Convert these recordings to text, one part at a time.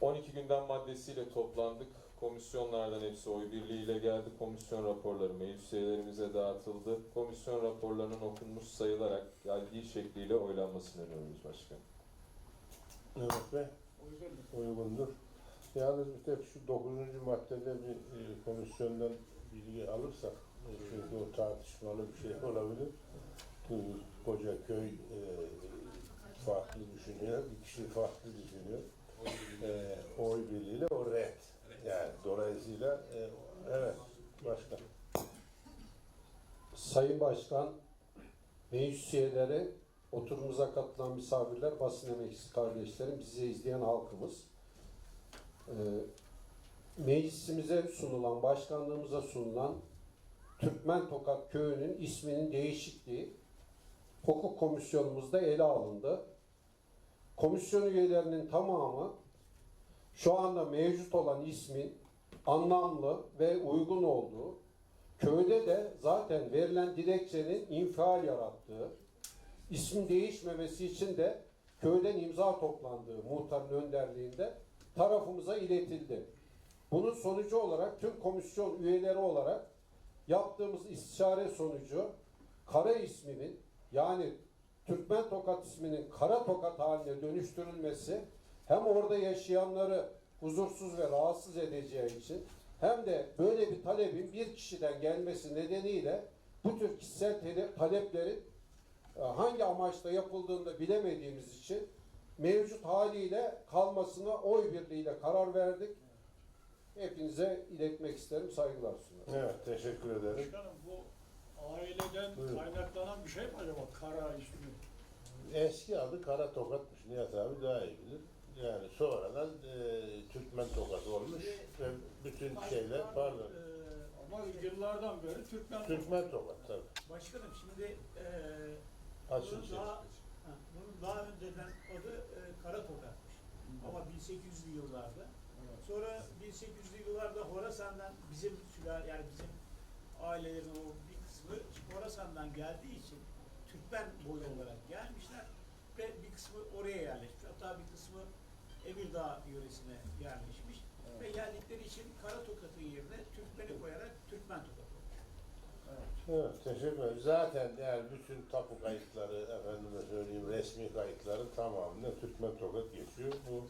12 gündem maddesiyle toplandık. Komisyonlardan hepsi oy birliğiyle geldi. Komisyon raporları meclis üyelerimize dağıtıldı. Komisyon raporlarının okunmuş sayılarak geldiği şekliyle oylanmasını öneriyoruz başkanım. Evet Bey, uygundur. Yalnız bir tek şu 9. maddede bir e, komisyondan bilgi alırsak, e, çünkü o tartışmalı bir şey olabilir. Koca köy e, farklı düşünüyor, bir kişi farklı düşünüyor. E, oy birliğiyle o red. Yani dolayısıyla e, evet, başka. Sayın Başkan, meclis üyeleri, oturumuza katılan misafirler, basın emekçisi kardeşlerim, bizi izleyen halkımız. Ee, meclisimize sunulan, başkanlığımıza sunulan Türkmen Tokat Köyü'nün isminin değişikliği hukuk komisyonumuzda ele alındı. Komisyon üyelerinin tamamı şu anda mevcut olan ismin anlamlı ve uygun olduğu, köyde de zaten verilen dilekçenin infial yarattığı, ismin değişmemesi için de köyden imza toplandığı muhtarın önderliğinde tarafımıza iletildi. Bunun sonucu olarak tüm komisyon üyeleri olarak yaptığımız istişare sonucu Kara isminin yani Türkmen Tokat isminin Kara Tokat haline dönüştürülmesi hem orada yaşayanları huzursuz ve rahatsız edeceği için hem de böyle bir talebin bir kişiden gelmesi nedeniyle bu tür kişisel taleplerin e, hangi amaçla yapıldığını da bilemediğimiz için mevcut haliyle kalmasına oy birliğiyle karar verdik. Hepinize iletmek isterim, saygılar sunarım. Evet, teşekkür ederim. Başkanım bu aileden Buyurun. kaynaklanan bir şey mi acaba kara ismi? Eski adı Kara Tokat'mış. Nihat abi daha iyi bilir. Yani sonradan e, Türkmen Tokat olmuş ve bütün şeyler pardon. Ee, ama yıllardan beri Türkmen Türkmen Tokat tabii. Başkanım şimdi Açın bunun daha, ha, bunun daha önceden adı e, Kara Tokat'mış. Ama 1800'lü yıllarda. Sonra 1800'lü yıllarda Horasan'dan bizim sülale yani bizim ailelerin o bir kısmı Horasan'dan geldiği için Türkmen boyu olarak gelmişler ve bir kısmı oraya yerleşmiş. Hatta bir kısmı Emirdağ yöresine yerleşmiş ve geldikleri için Kara Tokat'ın yerine Türkmen'i koyarak Türkmen Tokat olmuş. Evet, teşekkür ederim. Zaten yani bütün tapu kayıtları, efendime söyleyeyim resmi kayıtları tamamıyla Türkmen Tokat geçiyor. Bu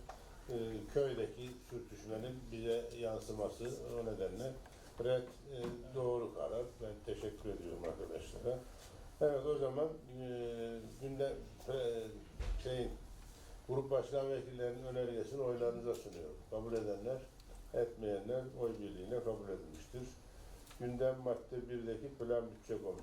e, köydeki sürtüşmenin bize yansıması o nedenle red e, doğru karar. Ben teşekkür ediyorum arkadaşlara. Evet o zaman e, günde e, şeyin grup başkan vekillerinin önergesini oylarınıza sunuyorum. Kabul edenler, etmeyenler oy birliğiyle kabul edilmiştir. Gündem madde 1'deki plan bütçe komisyonu.